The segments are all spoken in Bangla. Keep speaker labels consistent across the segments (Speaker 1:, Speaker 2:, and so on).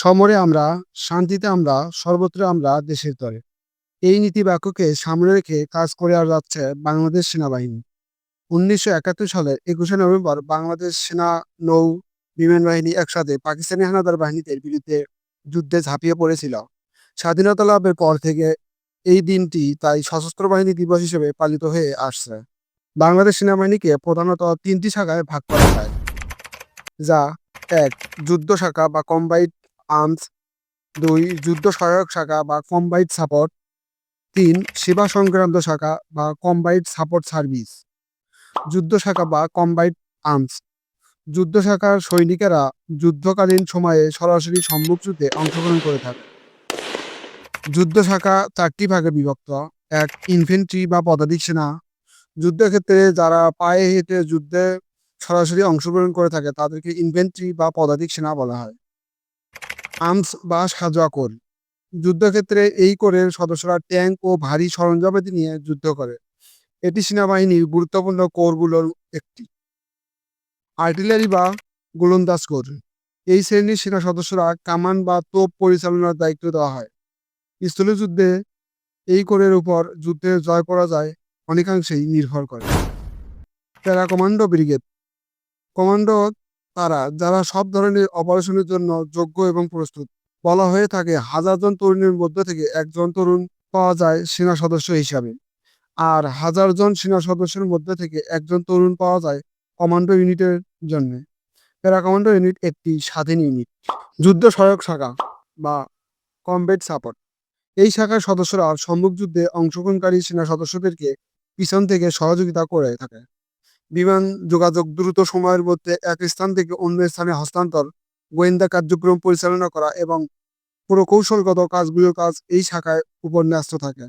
Speaker 1: সমরে আমরা, শান্তিতে আমরা, সর্বত্র আমরা দেশের তরে। এই নীতি বাক্যকে সামনে রেখে কাজ করে আর যাচ্ছে বাংলাদেশ সেনাবাহিনী। উনিশশো একাত্তর সালের একুশে নভেম্বর বাংলাদেশ সেনা, নৌ, বিমান বাহিনী একসাথে পাকিস্তানি হানাদার বাহিনীদের বিরুদ্ধে যুদ্ধে ঝাঁপিয়ে পড়েছিল। স্বাধীনতা লাভের পর থেকে এই দিনটি তাই সশস্ত্র বাহিনী দিবস হিসেবে পালিত হয়ে আসছে। বাংলাদেশ সেনাবাহিনীকে প্রধানত তিনটি শাখায় ভাগ করা হয়। যা এক, যুদ্ধ শাখা বা কম্বাইট আর্মস দুই, যুদ্ধ সহায়ক শাখা বা কম্বাইড সাপোর্ট তিন, সেবা সংক্রান্ত শাখা বা কম্বাইড সাপোর্ট সার্ভিস যুদ্ধ শাখা বা কম্বাইড আর্মস যুদ্ধ শাখার সৈনিকেরা যুদ্ধকালীন সময়ে সরাসরি সম্মুখ যুদ্ধে অংশগ্রহণ করে থাকে। যুদ্ধ শাখা চারটি ভাগে বিভক্ত। এক ইনফেন্ট্রি বা পদাতিক সেনা। যুদ্ধক্ষেত্রে যারা পায়ে হেঁটে যুদ্ধে সরাসরি অংশগ্রহণ করে থাকে, তাদেরকে ইনফেন্ট্রি বা পদাতিক সেনা বলা হয়। আর্মস বা সাজোয়া কোর যুদ্ধক্ষেত্রে এই কোরের সদস্যরা ট্যাঙ্ক ও ভারী সরঞ্জামাদি নিয়ে যুদ্ধ করে। এটি সেনাবাহিনীর গুরুত্বপূর্ণ কোরগুলোর একটি। আর্টিলারি বা গোলন্দাজ কোর। এই শ্রেণির সেনা সদস্যরা কামান বা তোপ পরিচালনার দায়িত্ব দেওয়া হয়। স্থলে যুদ্ধে এই কোরের উপর যুদ্ধে জয় করা যায় অনেকাংশেই নির্ভর করে। Para commando brigade. কমান্ডো তারা, যারা সব ধরনের অপারেশনের জন্য যোগ্য এবং প্রস্তুত। বলা হয়ে থাকে, হাজারজন তরুণের মধ্যে থেকে একজন তরুণ পাওয়া যায় সেনা সদস্য হিসাবে। আর হাজার জন সেনা সদস্যের মধ্যে থেকে একজন তরুণ পাওয়া যায় কমান্ডো ইউনিটের জন্য। প্যারা কমান্ডো ইউনিট একটি স্বাধীন ইউনিট। যুদ্ধ সহায়ক শাখা বা কমবেট সাপোর্ট এই শাখার সদস্যরা সম্মুখ যুদ্ধে অংশগ্রহণকারী সেনা সদস্যদেরকে পিছন থেকে সহযোগিতা করে থাকে। বিমান যোগাযোগ দ্রুত সময়ের মধ্যে এক স্থান থেকে অন্য স্থানে হস্তান্তর, গোয়েন্দা কার্যক্রম পরিচালনা করা এবং প্রকৌশলগত কাজগুলোর কাজ এই শাখায় উপর ন্যস্ত থাকে।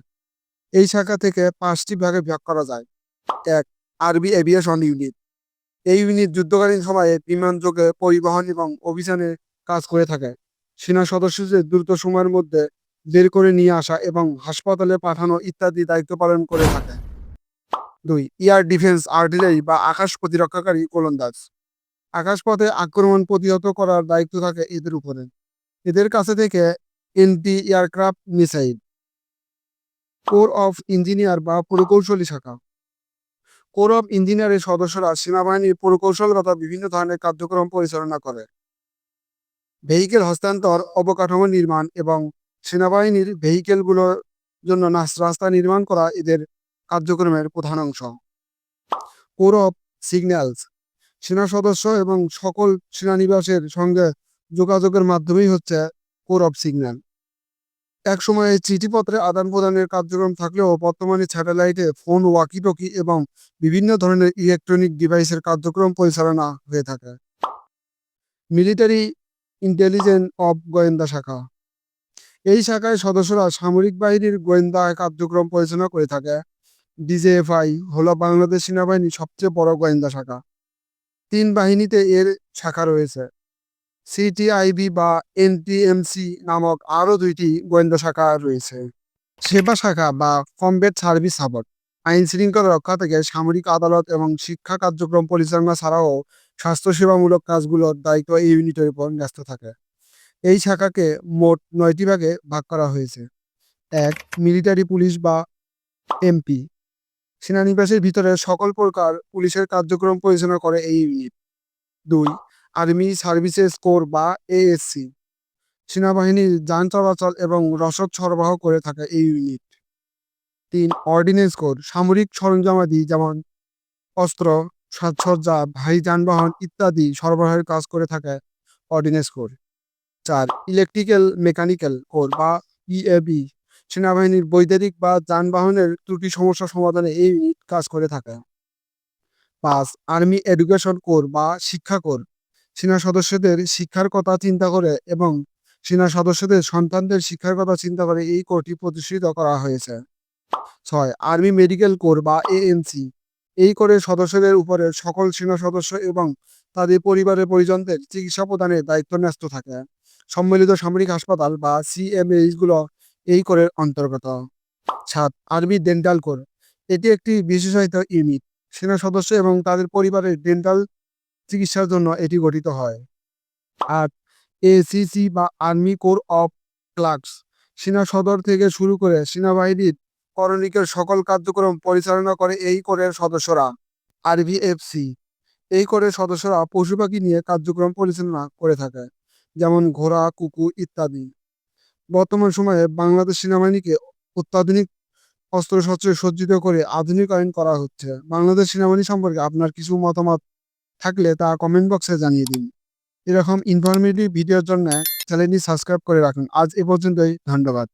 Speaker 1: এই শাখা থেকে পাঁচটি ভাগে ভাগ করা যায়। এক, আরবি এভিয়েশন ইউনিট। এই ইউনিট যুদ্ধকালীন সময়ে বিমান যোগে পরিবহন এবং অভিযানে কাজ করে থাকে। সেনা সদস্যদের দ্রুত সময়ের মধ্যে বের করে নিয়ে আসা এবং হাসপাতালে পাঠানো ইত্যাদি দায়িত্ব পালন করে থাকে। দুই, এয়ার ডিফেন্স, আর্টিলারি বা আকাশ প্রতিরক্ষাকারী গোলন্দাজ আকাশপথে আক্রমণ প্রতিহত করার দায়িত্ব থাকে এদের উপরে। এদের কাছে থেকে anti aircraft missile. Corps of engineer বা প্রকৌশলী শাখা। কোর অফ ইঞ্জিনিয়ারের সদস্যরা সেনাবাহিনীর প্রকৌশলগত বিভিন্ন ধরনের কার্যক্রম পরিচালনা করে। ভেহিকেল হস্তান্তর, অবকাঠামো নির্মাণ এবং সেনাবাহিনীর ভেহিকেলগুলোর জন্য রাস্তা নির্মাণ করা এদের কার্যক্রমের প্রধান অংশ। কোর অফ সিগন্যালস, সেনা সদস্য এবং সকল সেনানিবাসের সঙ্গে যোগাযোগের মাধ্যমেই হচ্ছে কোর অফ সিগন্যাল। এক সময়ে চিঠিপত্রে আদান প্রদানের কার্যক্রম থাকলেও বর্তমানে স্যাটেলাইটে ফোন, ওয়াকিটকি এবং বিভিন্ন ধরনের ইলেকট্রনিক ডিভাইসের কার্যক্রম পরিচালনা হয়ে থাকে। মিলিটারি ইন্টেলিজেন্স অফ গোয়েন্দা শাখা। এই শাখায় সদস্যরা সামরিক বাহিনীর গোয়েন্দা কার্যক্রম পরিচালনা করে থাকে। ডিজেএফআই হলো বাংলাদেশ সেনাবাহিনীর সবচেয়ে বড় গোয়েন্দা শাখা। তিন বাহিনীতে এর শাখা রয়েছে। সিটিআইবি বা এনটিএমসি নামক আরও দুইটি গোয়েন্দা শাখা রয়েছে। সেবা শাখা বা কমবেট সার্ভিস সাপোর্ট আইন শৃঙ্খলা রক্ষা থেকে সামরিক আদালত এবং শিক্ষা কার্যক্রম পরিচালনা ছাড়াও স্বাস্থ্যসেবামূলক কাজগুলোর দায়িত্ব এই ইউনিটের উপর ন্যস্ত থাকে। এই শাখাকে মোট নয়টি ভাগে ভাগ করা হয়েছে। এক, মিলিটারি পুলিশ বা এমপি। সেনানিবাসের ভিতরে সকল প্রকার পুলিশের কার্যক্রম পরিচালনা করে এই ইউনিট। দুই, আর্মি সার্ভিসেস কোর বা এএসসি সেনাবাহিনীর যান চলাচল এবং রসদ সরবরাহ করে থাকে এই ইউনিট। তিন অর্ডিনেন্স কোর সামরিক সরঞ্জামাদি যেমন অস্ত্র, সাজসজ্জা, ভারী যানবাহন ইত্যাদি সরবরাহের কাজ করে থাকে অর্ডিনেন্স কোর চার, ইলেকট্রিক্যাল, মেকানিক্যাল কোর বা ইএবি সেনাবাহিনীর বৈদ্যুতিক বা যানবাহনের ত্রুটি সমস্যা সমাধানে এই ইউনিট কাজ করে থাকে। পাঁচ, আর্মি এডুকেশন কোর বা শিক্ষা কোর। সেনা সদস্যদের শিক্ষার কথা চিন্তা করে এবং সেনা সদস্যদের সন্তানদের শিক্ষার কথা চিন্তা করে এই কোরটি প্রতিষ্ঠিত করা হয়েছে। ছয়, আর্মি মেডিকেল কোর বা এএনসি। এই কোরের সদস্যদের উপরে সকল সেনা সদস্য এবং তাদের পরিবারের পরিজনদের চিকিৎসা প্রদানের দায়িত্ব ন্যস্ত থাকে। সম্মিলিত সামরিক হাসপাতাল বা সিএমএইচগুলো এই কোরের অন্তর্গত। সাত আর্মি ডেন্টাল কোর। এটি একটি বিশেষায়িত ইউনিট। সেনা সদস্য এবং তাদের পরিবারের ডেন্টাল চিকিৎসার জন্য এটি গঠিত হয়। আট এসিসি বা আর্মি কোর অফ ক্লার্কস। সেনা সদর থেকে শুরু করে সেনাবাহিনীর করণিকের সকল কার্যক্রম পরিচালনা করে এই কোরের সদস্যরা। আরভিএফসি এই কোরের সদস্যরা পশু পাখি নিয়ে কার্যক্রম পরিচালনা করে থাকে। যেমন ঘোড়া, কুকুর ইত্যাদি। বর্তমান সময়ে বাংলাদেশ সেনাবাহিনীকে অত্যাধুনিক অস্ত্র সচয়ে সজ্জিত করে আধুনিকায়ন করা হচ্ছে। বাংলাদেশ সেনাবাহিনী সম্পর্কে আপনার কিছু মতামত থাকলে তা কমেন্ট বক্সে জানিয়ে দিন। এরকম ইনফরমেটিভ ভিডিওর জন্য চ্যানেলটি সাবস্ক্রাইব করে রাখুন। আজ এ পর্যন্তই, ধন্যবাদ।